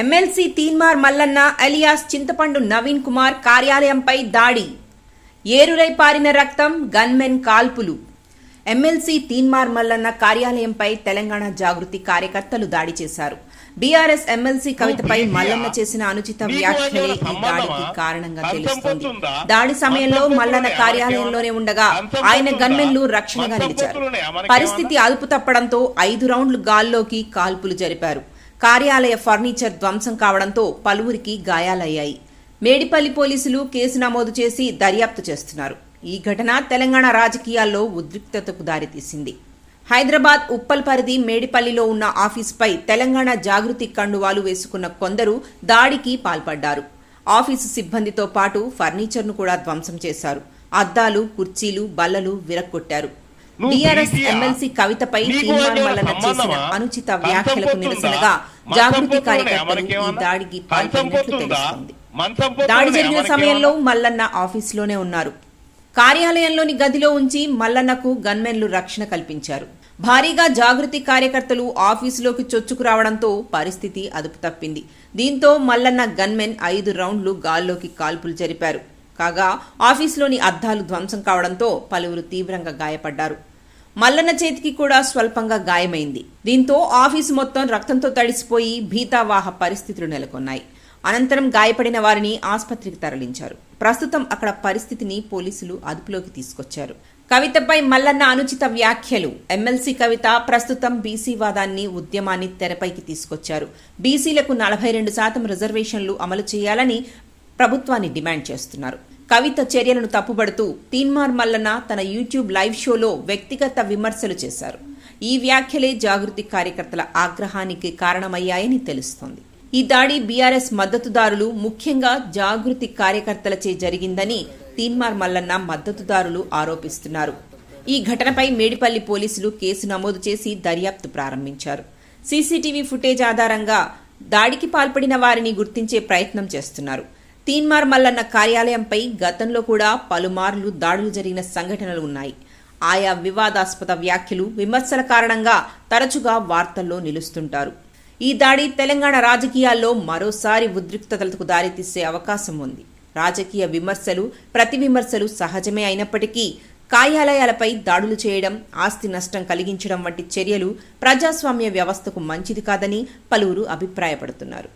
MLC Teenmar Mallanna alias చింతపండు నవీన్ కుమార్ కార్యాలయంపై దాడి. ఏరులై పారిన రక్తం గన్మెన్ కాల్పులు. ఎమ్మెల్సీ తీన్మార్ మల్లన్న కార్యాలయంపై తెలంగాణ జాగృతి కార్యకర్తలు దాడి చేశారు. బీఆర్ఎస్ ఎమ్మెల్సీ కవితపై మల్లన్న చేసిన అనుచిత వ్యాఖ్యలే ఈ దాడికి కారణంగా తెలుస్తోంది. దాడి సమయంలో మల్లన్న కార్యాలయంలోనే ఉండగా ఆయన గన్మెన్లు రక్షణగా నిలిచారు. పరిస్థితి అదుపు తప్పడంతో ఐదు రౌండ్లు గాల్లోకి కాల్పులు జరిపారు. కార్యాలయ ఫర్నిచర్ ధ్వంసం కావడంతో పలువురికి గాయాలయ్యాయి. మేడిపల్లి పోలీసులు కేసు నమోదు చేసి దర్యాప్తు చేస్తున్నారు. ఈ ఘటన తెలంగాణ రాజకీయాల్లో ఉద్రిక్తతకు దారితీసింది. హైదరాబాద్ ఉప్పల్ పరిధి మేడిపల్లిలో ఉన్న ఆఫీసుపై తెలంగాణ జాగృతి కండువాలు వేసుకున్న కొందరు దాడికి పాల్పడ్డారు. ఆఫీసు సిబ్బందితో పాటు ఫర్నిచర్ను కూడా ధ్వంసం చేశారు. అద్దాలు కుర్చీలు బల్లలు విరక్కొట్టారు బీఆర్ఎస్? ఎమ్మెల్సీ కవితపై తీర్మానం వలన చేసిన? అనుచిత వ్యాఖ్యలకు? నిరసనగా జాగృతి? కార్యకర్తలు ఈ? దాడికి పాల్పడినట్లు? తెలుస్తోంది? దాడి జరిగిన? సమయంలో మల్లన్న ఆఫీసులోనే ఉన్నారు కార్యాలయంలోని గదిలో ఉంచి మల్లన్నకు గన్మెన్లు రక్షణ కల్పించారు భారీగా జాగృతి కార్యకర్తలు ఆఫీసులోకి చొచ్చుకు రావడంతో పరిస్థితి అదుపు తప్పింది దీంతో మల్లన్న గన్మెన్ ఐదు రౌండ్లు గాల్లోకి కాల్పులు జరిపారు కాగా ఆఫీసులోని అద్దాలు ధ్వంసం కావడంతో పలువురు తీవ్రంగా గాయపడ్డారు. మల్లన్న చేతికి కూడా స్వల్పంగా గాయమైంది. దీంతో ఆఫీసు మొత్తం రక్తంతో తడిసిపోయి భీతావాహ పరిస్థితులు నెలకొన్నాయి. అనంతరం గాయపడిన వారిని ఆసుపత్రికి తరలించారు. ప్రస్తుతం అక్కడ పరిస్థితిని పోలీసులు అదుపులోకి తీసుకొచ్చారు. కవితపై మల్లన్న అనుచిత వ్యాఖ్యలు. ఎమ్మెల్సీ కవిత ప్రస్తుతం బీసీ వాదాన్ని ఉద్యమాన్ని తెరపైకి తీసుకొచ్చారు. బీసీలకు నలభై రెండు శాతం రిజర్వేషన్లు అమలు చేయాలని ప్రభుత్వాన్ని డిమాండ్ చేస్తున్నారు. కవిత చర్యలను తప్పుబడుతూ తీన్మార్ మల్లన్న తన యూట్యూబ్ లైవ్ షోలో వ్యక్తిగత విమర్శలు చేశారు. ఈ వ్యాఖ్యలే జాగృతి కార్యకర్తల ఆగ్రహానికి కారణమయ్యాయని తెలుస్తోంది. ఈ దాడి బీఆర్ఎస్ మద్దతుదారులు ముఖ్యంగా జాగృతి కార్యకర్తలచే జరిగిందని తీన్మార్ మల్లన్న మద్దతుదారులు ఆరోపిస్తున్నారు. ఈ ఘటనపై మేడిపల్లి పోలీసులు కేసు నమోదు చేసి దర్యాప్తు ప్రారంభించారు. సీసీటీవీ ఫుటేజ్ ఆధారంగా దాడికి పాల్పడిన వారిని గుర్తించే ప్రయత్నం చేస్తున్నారు. తీన్మార్ మల్లన్న కార్యాలయంపై గతంలో కూడా పలుమార్లు దాడులు జరిగిన సంఘటనలు ఉన్నాయి. ఆయా వివాదాస్పద వ్యాఖ్యలు విమర్శల కారణంగా తరచుగా వార్తల్లో నిలుస్తుంటారు. ఈ దాడి తెలంగాణ రాజకీయాల్లో మరోసారి ఉద్రిక్తతలకు దారితీసే అవకాశం ఉంది. రాజకీయ విమర్శలు ప్రతి విమర్శలు సహజమే అయినప్పటికీ కార్యాలయాలపై దాడులు చేయడం ఆస్తి నష్టం కలిగించడం వంటి చర్యలు ప్రజాస్వామ్య వ్యవస్థకు మంచిది కాదని పలువురు అభిప్రాయపడుతున్నారు.